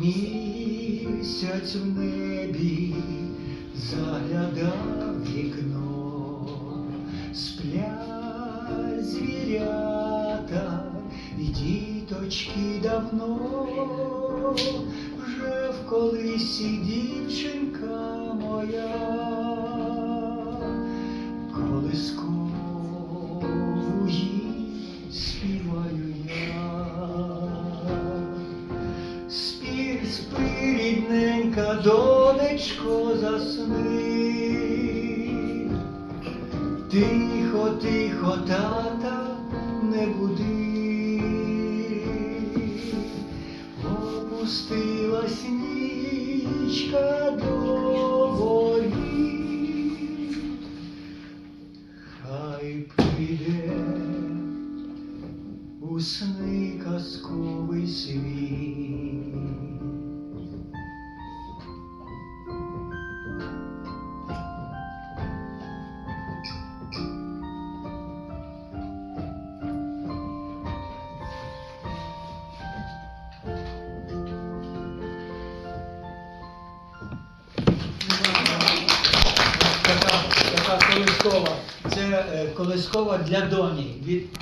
Місяць в небі заглядав вікно, сплять звірята і діточки давно, вже в колисі дівчинка моя, колискову їй співаю я. Спи, рідненька, донечко, засни. Тихо, тихо, тата, не буди. Опустилась нічка до воріт. Хай прийде у сни казковий світ. Колискова. Це е, колискова для доні. Від